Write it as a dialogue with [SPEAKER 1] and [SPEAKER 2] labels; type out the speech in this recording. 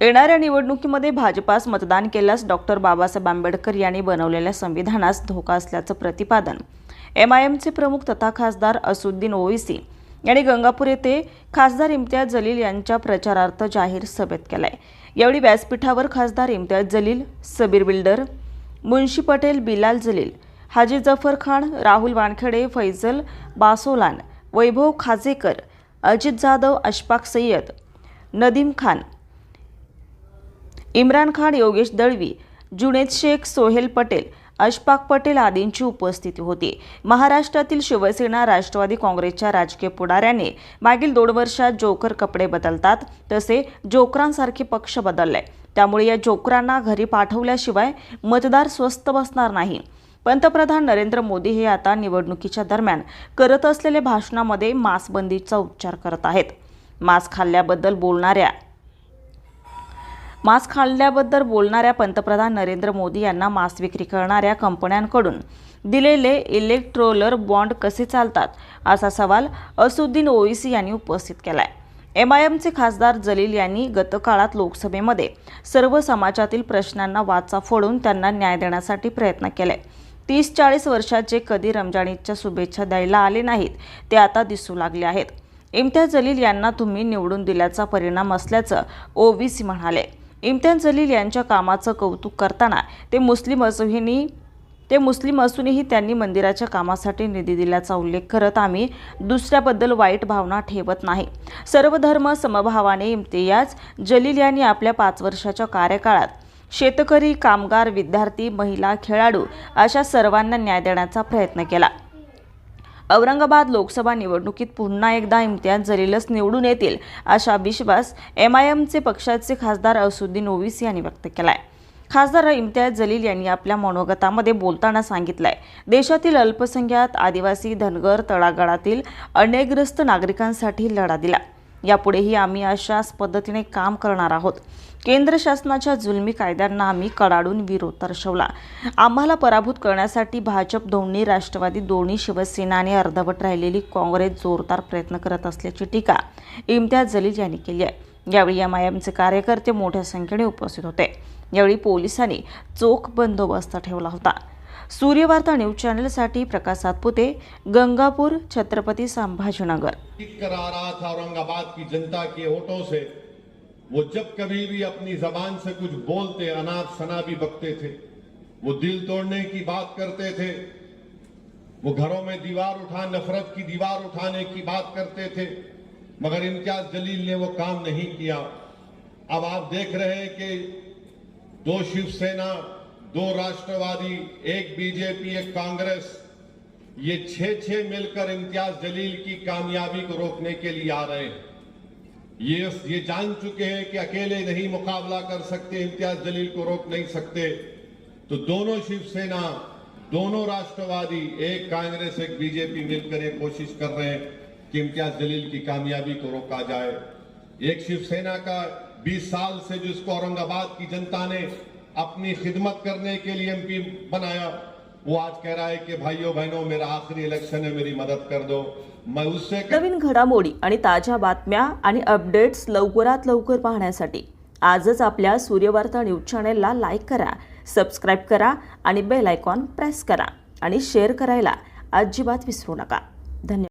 [SPEAKER 1] येणाऱ्या निवडणुकीमध्ये भाजपास मतदान केल्यास डॉक्टर बाबासाहेब आंबेडकर यांनी बनवलेल्या संविधानास धोका असल्याचं प्रतिपादन. एम आय एमचे प्रमुख तथा खासदार असुद्दीन ओवेसी यांनी गंगापूर येथे खासदार इम्तियाज जलील यांच्या प्रचारार्थ जाहीर सभेत केलाय. यावेळी व्यासपीठावर खासदार इम्तियाज जलील सबीर बिल्डर मुन्शी पटेल बिलाल जलील हाजी जफर खान राहुल वानखेडे फैजल बासोलान वैभव खाजेकर अजित जाधव अशफाक सय्यद नदीम खान इम्रान खान योगेश दळवी जुनेद शेख सोहेल पटेल अशफाक पटेल आदींची उपस्थिती होती. महाराष्ट्रातील शिवसेना राष्ट्रवादी काँग्रेसच्या राजकीय पुढाऱ्याने मागील दोन वर्षात जोकर कपडे बदलतात तसे जोकरांसारखे पक्ष बदलले. त्यामुळे या जोकरांना घरी पाठवल्याशिवाय मतदार स्वस्त बसणार नाही. पंतप्रधान नरेंद्र मोदी हे आता निवडणुकीच्या दरम्यान करत असलेल्या भाषणामध्ये मांसबंदीचा उच्चार करत आहेत. मांस खाल्ल्याबद्दल बोलणाऱ्या मास्क खाल्ल्याबद्दल बोलणाऱ्या पंतप्रधान नरेंद्र मोदी यांना मास्क विक्री करणाऱ्या कंपन्यांकडून दिलेले इलेक्ट्रोलर बॉन्ड कसे चालतात असा सवाल असुद्दीन ओवीसी यांनी उपस्थित केला आहे एम आय एमचे खासदार जलील यांनी गतकाळात लोकसभेमध्ये सर्व समाजातील प्रश्नांना वाचा फोडून त्यांना न्याय देण्यासाठी प्रयत्न केलाय तीस चाळीस वर्षाचे कधी रमजानीच्या शुभेच्छा द्यायला आले नाहीत ते आता दिसू लागले आहेत. इम्तियाज जलील यांना तुम्ही निवडून दिल्याचा परिणाम असल्याचं ओवीसी म्हणाले. इम्तियाज जलील यांच्या कामाचं कौतुक करताना ते मुस्लिम असूनही ते मुस्लिम असूनही त्यांनी मंदिराच्या कामासाठी निधी दिल्याचा उल्लेख करत आम्ही दुसऱ्याबद्दल वाईट भावना ठेवत नाही. सर्व धर्म समभावाने इम्तियाज जलील यांनी आपल्या पाच वर्षाच्या कार्यकाळात शेतकरी कामगार विद्यार्थी महिला खेळाडू अशा सर्वांना न्याय देण्याचा प्रयत्न केला. औरंगाबाद लोकसभा निवडणुकीत पुन्हा एकदा इम्तियाज जलीलच निवडून येतील असा विश्वास एम आय एमचे पक्षाचे खासदार असुद्दीन ओवीसी यांनी व्यक्त केलाय. खासदार इम्तियाज जलील यांनी आपल्या मनोगतामध्ये बोलताना सांगितलंय देशातील अल्पसंख्याक आदिवासी धनगर तळागाळातील अनेकग्रस्त नागरिकांसाठी लढा दिला. यापुढेही आम्ही अशाच पद्धतीने काम करणार आहोत. केंद्र शासनाच्या जुलमी कायद्यांना आम्ही कडाडून विरोध दर्शवला. आम्हाला पराभूत करण्यासाठी भाजप दोन्ही राष्ट्रवादी दोन्ही शिवसेना आणि अर्धवट राहिलेली काँग्रेस जोरदार प्रयत्न करत असल्याची टीका इम्तियाज जलील यांनी केली आहे. यावेळी एम आय एमचे कार्यकर्ते मोठ्या संख्येने उपस्थित होते. यावेळी पोलिसांनी चोख बंदोबस्त ठेवला होता. सूर्यवार्ता न्यूज चॅनलसाठी प्रकाश सातपुते गंगापूर छत्रपती संभाजीनगर.
[SPEAKER 2] जीत रहा था औरंगाबाद की जनता के होठों से। वो जब कभी भी अपनी जबान से कुछ बोलते अनाप सना भी बकते थे। वो दिल तोड़ने की बात करते थे। वो घरों में दीवार उठा नफरत की दीवार उठाने की बात करते थे। मगर इम्तियाज जलील ने वो काम नहीं किया। अब आप देख रहे हैं कि दो शिवसेना दो राष्ट्रवादी, एक बीजेपी, एक कांग्रेस, ये छह छह मिलकर इम्तियाज़ जलील की कामयाबी को रोकने के लिए आ रहे हैं। ये ये जान चुके हैं कि अकेले नहीं मुकाबला कर सकते, इम्तियाज़ जलील को रोक नहीं सकते। तो दोनों शिवसेना, दोनों राष्ट्रवादी, एक कांग्रेस, एक बीजेपी मिलकर ये कोशिश कर रहे हैं कि इम्तियाज़ जलील की कामयाबी को रोका जाए। एक शिवसेना का 20 साल से जिसको औरंगाबाद की जनता ने अपनी खिदमत करने के लिए एमपी बनाया। वो आज कह रहा है कि भाइयों बहनों मेरा आखिरी इलेक्शन है मेरी मदद कर दो। मैं उससे
[SPEAKER 1] नवीन घडामोडी आणि ताज्या बातम्या आणि अपडेट्स लवकरात लवकर पाहण्यासाठी आजच आपल्या सूर्यवार्ता न्यूज चॅनेलला लाईक करा सबस्क्राईब करा आणि बेल आयकॉन प्रेस करा आणि शेअर करायला अजिबात विसरू नका. धन्यवाद.